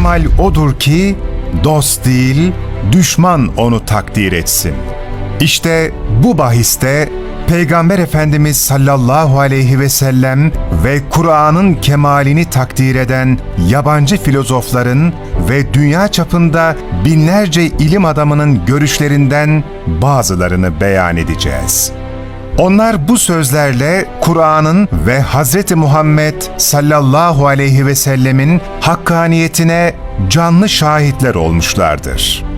kemal odur ki dost değil, düşman onu takdir etsin. İşte bu bahiste Peygamber Efendimiz sallallahu aleyhi ve sellem ve Kur'an'ın kemalini takdir eden yabancı filozofların ve dünya çapında binlerce ilim adamının görüşlerinden bazılarını beyan edeceğiz. Onlar bu sözlerle Kur'an'ın ve Hz. Muhammed sallallahu aleyhi ve sellemin hakkaniyetine canlı şahitler olmuşlardır.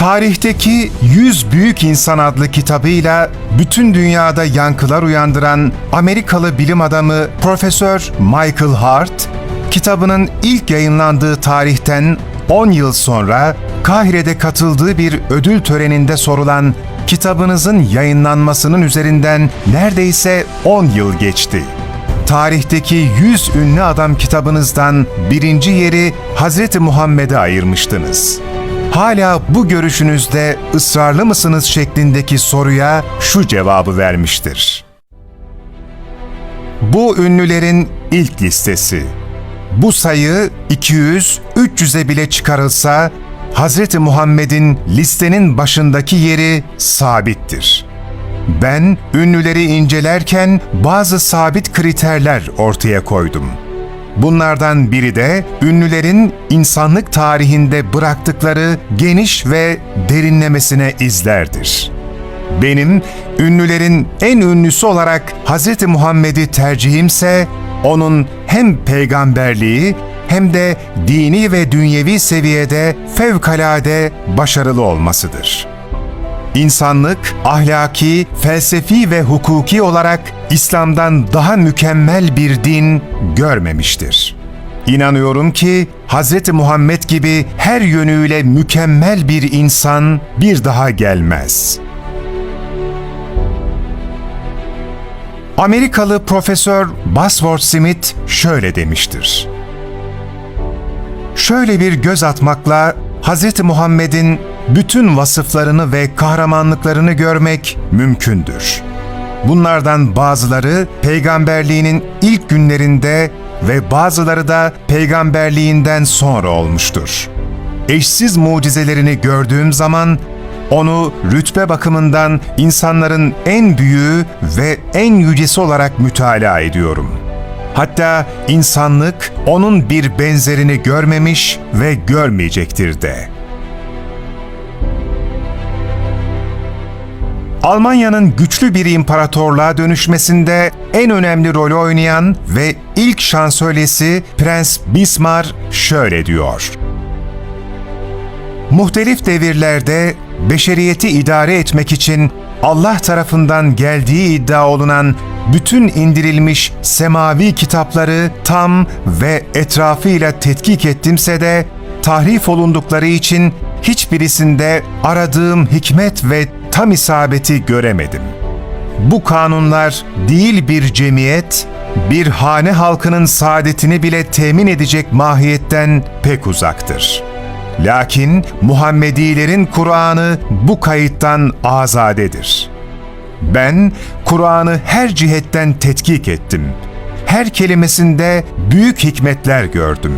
Tarihteki 100 Büyük İnsan adlı kitabıyla bütün dünyada yankılar uyandıran Amerikalı bilim adamı Profesör Michael Hart, kitabının ilk yayınlandığı tarihten 10 yıl sonra Kahire'de katıldığı bir ödül töreninde sorulan kitabınızın yayınlanmasının üzerinden neredeyse 10 yıl geçti. Tarihteki 100 ünlü adam kitabınızdan birinci yeri Hazreti Muhammed'e ayırmıştınız hala bu görüşünüzde ısrarlı mısınız şeklindeki soruya şu cevabı vermiştir. Bu ünlülerin ilk listesi. Bu sayı 200, 300'e bile çıkarılsa Hz. Muhammed'in listenin başındaki yeri sabittir. Ben ünlüleri incelerken bazı sabit kriterler ortaya koydum.'' Bunlardan biri de ünlülerin insanlık tarihinde bıraktıkları geniş ve derinlemesine izlerdir. Benim ünlülerin en ünlüsü olarak Hz. Muhammed'i tercihimse onun hem peygamberliği hem de dini ve dünyevi seviyede fevkalade başarılı olmasıdır.'' İnsanlık, ahlaki, felsefi ve hukuki olarak İslam'dan daha mükemmel bir din görmemiştir. İnanıyorum ki Hz. Muhammed gibi her yönüyle mükemmel bir insan bir daha gelmez. Amerikalı Profesör Bosworth Smith şöyle demiştir. Şöyle bir göz atmakla Hz. Muhammed'in bütün vasıflarını ve kahramanlıklarını görmek mümkündür. Bunlardan bazıları peygamberliğinin ilk günlerinde ve bazıları da peygamberliğinden sonra olmuştur. Eşsiz mucizelerini gördüğüm zaman onu rütbe bakımından insanların en büyüğü ve en yücesi olarak mütalaa ediyorum. Hatta insanlık onun bir benzerini görmemiş ve görmeyecektir de.'' Almanya'nın güçlü bir imparatorluğa dönüşmesinde en önemli rolü oynayan ve ilk şansölyesi Prens Bismarck şöyle diyor. Muhtelif devirlerde beşeriyeti idare etmek için Allah tarafından geldiği iddia olunan bütün indirilmiş semavi kitapları tam ve etrafıyla tetkik ettimse de tahrif olundukları için hiçbirisinde aradığım hikmet ve tam isabeti göremedim. Bu kanunlar değil bir cemiyet, bir hane halkının saadetini bile temin edecek mahiyetten pek uzaktır. Lakin Muhammedilerin Kur'an'ı bu kayıttan azadedir. Ben Kur'an'ı her cihetten tetkik ettim. Her kelimesinde büyük hikmetler gördüm.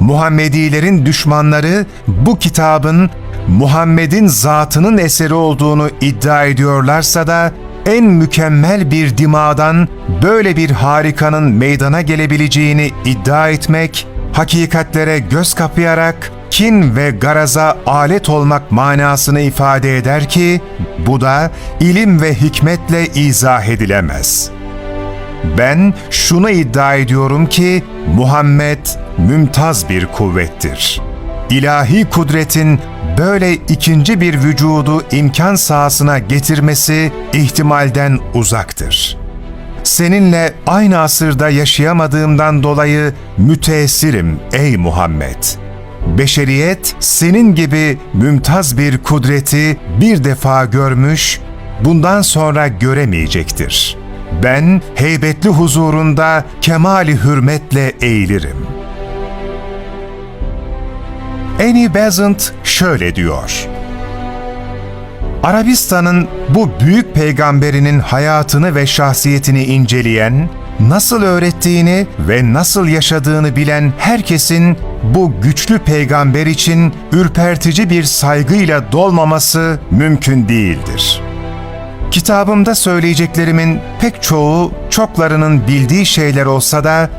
Muhammedilerin düşmanları bu kitabın Muhammed'in zatının eseri olduğunu iddia ediyorlarsa da en mükemmel bir dimadan böyle bir harikanın meydana gelebileceğini iddia etmek, hakikatlere göz kapayarak kin ve garaza alet olmak manasını ifade eder ki, bu da ilim ve hikmetle izah edilemez. Ben şunu iddia ediyorum ki, Muhammed mümtaz bir kuvvettir.'' ilahi kudretin böyle ikinci bir vücudu imkan sahasına getirmesi ihtimalden uzaktır. Seninle aynı asırda yaşayamadığımdan dolayı müteessirim ey Muhammed. Beşeriyet senin gibi mümtaz bir kudreti bir defa görmüş, bundan sonra göremeyecektir. Ben heybetli huzurunda kemali hürmetle eğilirim.'' Annie Besant şöyle diyor. Arabistan'ın bu büyük peygamberinin hayatını ve şahsiyetini inceleyen, nasıl öğrettiğini ve nasıl yaşadığını bilen herkesin bu güçlü peygamber için ürpertici bir saygıyla dolmaması mümkün değildir. Kitabımda söyleyeceklerimin pek çoğu çoklarının bildiği şeyler olsa da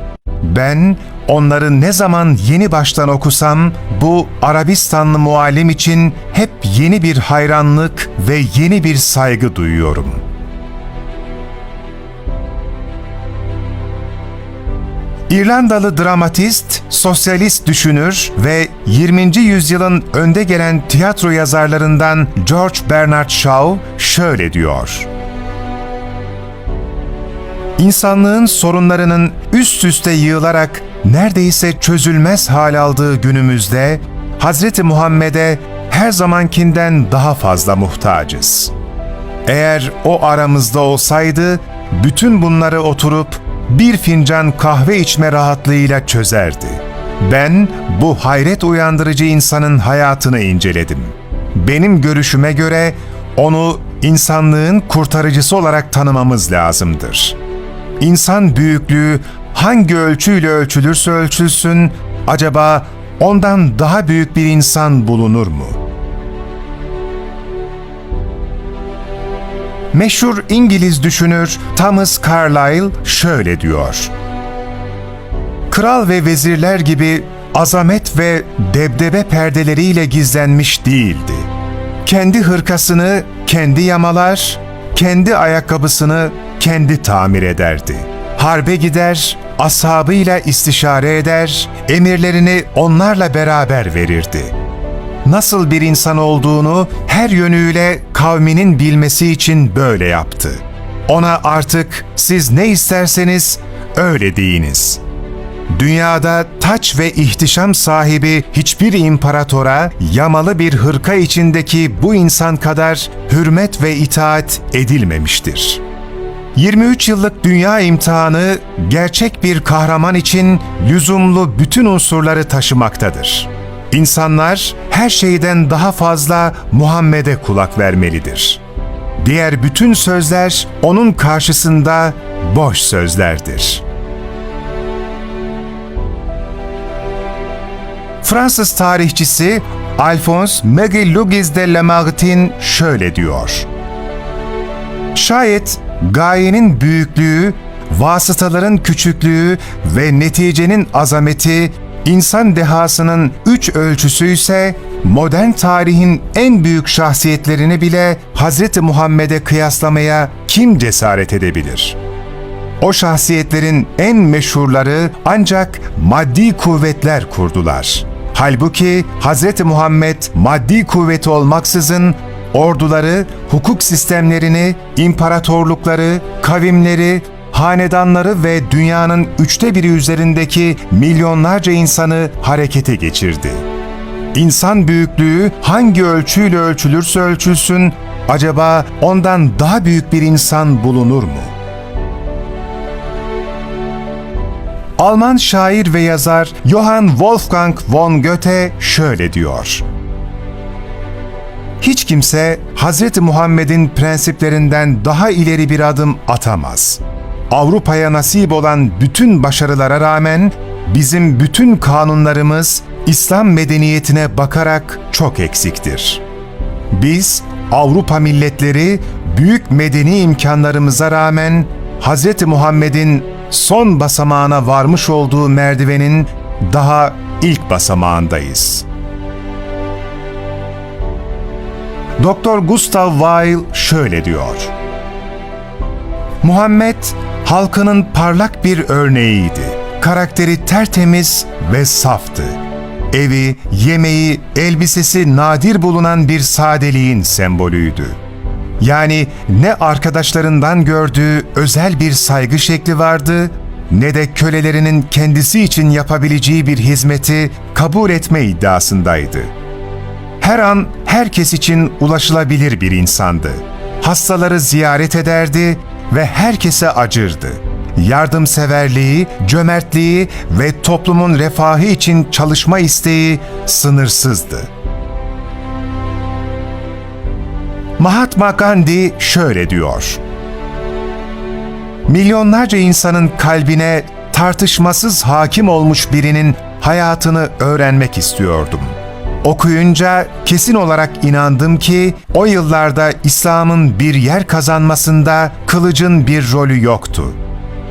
ben onları ne zaman yeni baştan okusam bu Arabistanlı muallim için hep yeni bir hayranlık ve yeni bir saygı duyuyorum. İrlandalı dramatist, sosyalist düşünür ve 20. yüzyılın önde gelen tiyatro yazarlarından George Bernard Shaw şöyle diyor. İnsanlığın sorunlarının üst üste yığılarak neredeyse çözülmez hal aldığı günümüzde Hz. Muhammed'e her zamankinden daha fazla muhtacız. Eğer o aramızda olsaydı, bütün bunları oturup bir fincan kahve içme rahatlığıyla çözerdi. Ben bu hayret uyandırıcı insanın hayatını inceledim. Benim görüşüme göre onu insanlığın kurtarıcısı olarak tanımamız lazımdır. İnsan büyüklüğü hangi ölçüyle ölçülürse ölçülsün, acaba ondan daha büyük bir insan bulunur mu? Meşhur İngiliz düşünür Thomas Carlyle şöyle diyor. Kral ve vezirler gibi azamet ve debdebe perdeleriyle gizlenmiş değildi. Kendi hırkasını kendi yamalar, kendi ayakkabısını kendi tamir ederdi. Harbe gider, ashabıyla istişare eder, emirlerini onlarla beraber verirdi. Nasıl bir insan olduğunu her yönüyle kavminin bilmesi için böyle yaptı. Ona artık siz ne isterseniz öyle deyiniz. Dünyada taç ve ihtişam sahibi hiçbir imparatora yamalı bir hırka içindeki bu insan kadar hürmet ve itaat edilmemiştir.'' 23 yıllık dünya imtihanı gerçek bir kahraman için lüzumlu bütün unsurları taşımaktadır. İnsanlar her şeyden daha fazla Muhammed'e kulak vermelidir. Diğer bütün sözler onun karşısında boş sözlerdir. Fransız tarihçisi Alphonse Marie Louise de Lamartine şöyle diyor. Şayet gayenin büyüklüğü, vasıtaların küçüklüğü ve neticenin azameti insan dehasının üç ölçüsü ise modern tarihin en büyük şahsiyetlerini bile Hz. Muhammed'e kıyaslamaya kim cesaret edebilir? O şahsiyetlerin en meşhurları ancak maddi kuvvetler kurdular. Halbuki Hz. Muhammed maddi kuvveti olmaksızın orduları, hukuk sistemlerini, imparatorlukları, kavimleri, hanedanları ve dünyanın üçte biri üzerindeki milyonlarca insanı harekete geçirdi. İnsan büyüklüğü hangi ölçüyle ölçülürse ölçülsün, acaba ondan daha büyük bir insan bulunur mu? Alman şair ve yazar Johann Wolfgang von Goethe şöyle diyor. Hiç kimse Hz. Muhammed'in prensiplerinden daha ileri bir adım atamaz. Avrupa'ya nasip olan bütün başarılara rağmen bizim bütün kanunlarımız İslam medeniyetine bakarak çok eksiktir. Biz Avrupa milletleri büyük medeni imkanlarımıza rağmen Hz. Muhammed'in son basamağına varmış olduğu merdivenin daha ilk basamağındayız.'' Doktor Gustav Weil şöyle diyor. Muhammed halkının parlak bir örneğiydi. Karakteri tertemiz ve saftı. Evi, yemeği, elbisesi nadir bulunan bir sadeliğin sembolüydü. Yani ne arkadaşlarından gördüğü özel bir saygı şekli vardı, ne de kölelerinin kendisi için yapabileceği bir hizmeti kabul etme iddiasındaydı.'' Her an herkes için ulaşılabilir bir insandı. Hastaları ziyaret ederdi ve herkese acırdı. Yardımseverliği, cömertliği ve toplumun refahı için çalışma isteği sınırsızdı. Mahatma Gandhi şöyle diyor. Milyonlarca insanın kalbine tartışmasız hakim olmuş birinin hayatını öğrenmek istiyordum. Okuyunca kesin olarak inandım ki o yıllarda İslam'ın bir yer kazanmasında kılıcın bir rolü yoktu.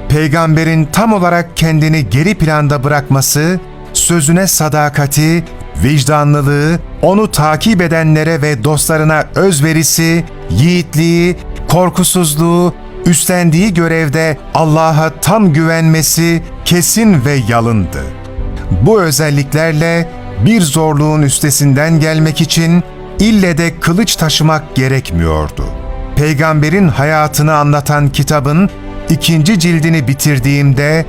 Peygamberin tam olarak kendini geri planda bırakması, sözüne sadakati, vicdanlılığı, onu takip edenlere ve dostlarına özverisi, yiğitliği, korkusuzluğu, üstlendiği görevde Allah'a tam güvenmesi kesin ve yalındı. Bu özelliklerle bir zorluğun üstesinden gelmek için ille de kılıç taşımak gerekmiyordu. Peygamberin hayatını anlatan kitabın ikinci cildini bitirdiğimde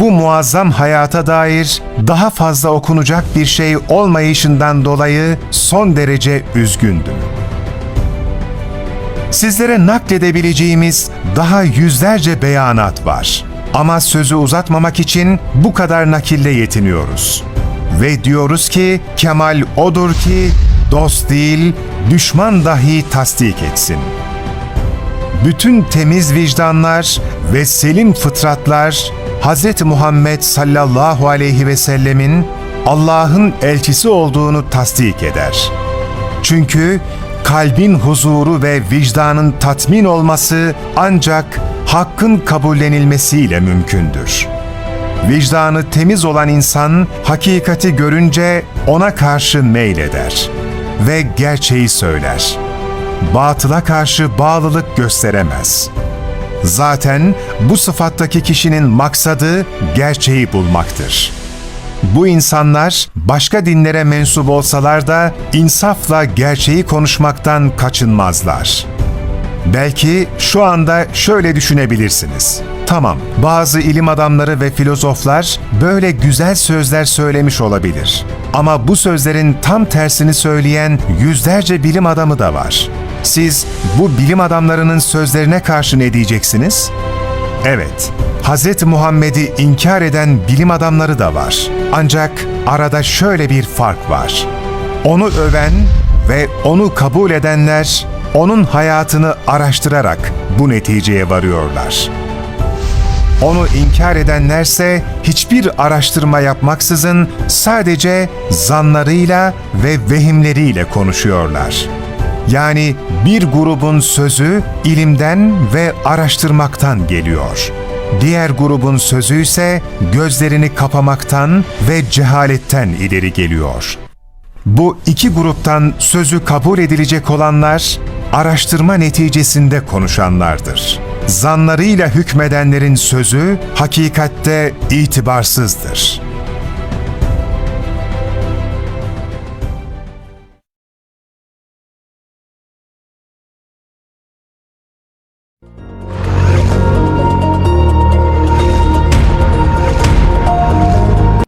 bu muazzam hayata dair daha fazla okunacak bir şey olmayışından dolayı son derece üzgündüm. Sizlere nakledebileceğimiz daha yüzlerce beyanat var. Ama sözü uzatmamak için bu kadar nakille yetiniyoruz. Ve diyoruz ki Kemal odur ki dost değil, düşman dahi tasdik etsin. Bütün temiz vicdanlar ve selim fıtratlar Hz. Muhammed sallallahu aleyhi ve sellemin Allah'ın elçisi olduğunu tasdik eder. Çünkü kalbin huzuru ve vicdanın tatmin olması ancak hakkın kabullenilmesiyle mümkündür. Vicdanı temiz olan insan hakikati görünce ona karşı meyleder ve gerçeği söyler. Batıla karşı bağlılık gösteremez. Zaten bu sıfattaki kişinin maksadı gerçeği bulmaktır. Bu insanlar başka dinlere mensup olsalar da insafla gerçeği konuşmaktan kaçınmazlar. Belki şu anda şöyle düşünebilirsiniz. Tamam, bazı ilim adamları ve filozoflar böyle güzel sözler söylemiş olabilir. Ama bu sözlerin tam tersini söyleyen yüzlerce bilim adamı da var. Siz bu bilim adamlarının sözlerine karşı ne diyeceksiniz? Evet, Hz. Muhammed'i inkar eden bilim adamları da var. Ancak arada şöyle bir fark var. Onu öven ve onu kabul edenler onun hayatını araştırarak bu neticeye varıyorlar. Onu inkar edenlerse hiçbir araştırma yapmaksızın sadece zanlarıyla ve vehimleriyle konuşuyorlar. Yani bir grubun sözü ilimden ve araştırmaktan geliyor. Diğer grubun sözü ise gözlerini kapamaktan ve cehaletten ileri geliyor. Bu iki gruptan sözü kabul edilecek olanlar, araştırma neticesinde konuşanlardır. Zanlarıyla hükmedenlerin sözü hakikatte itibarsızdır.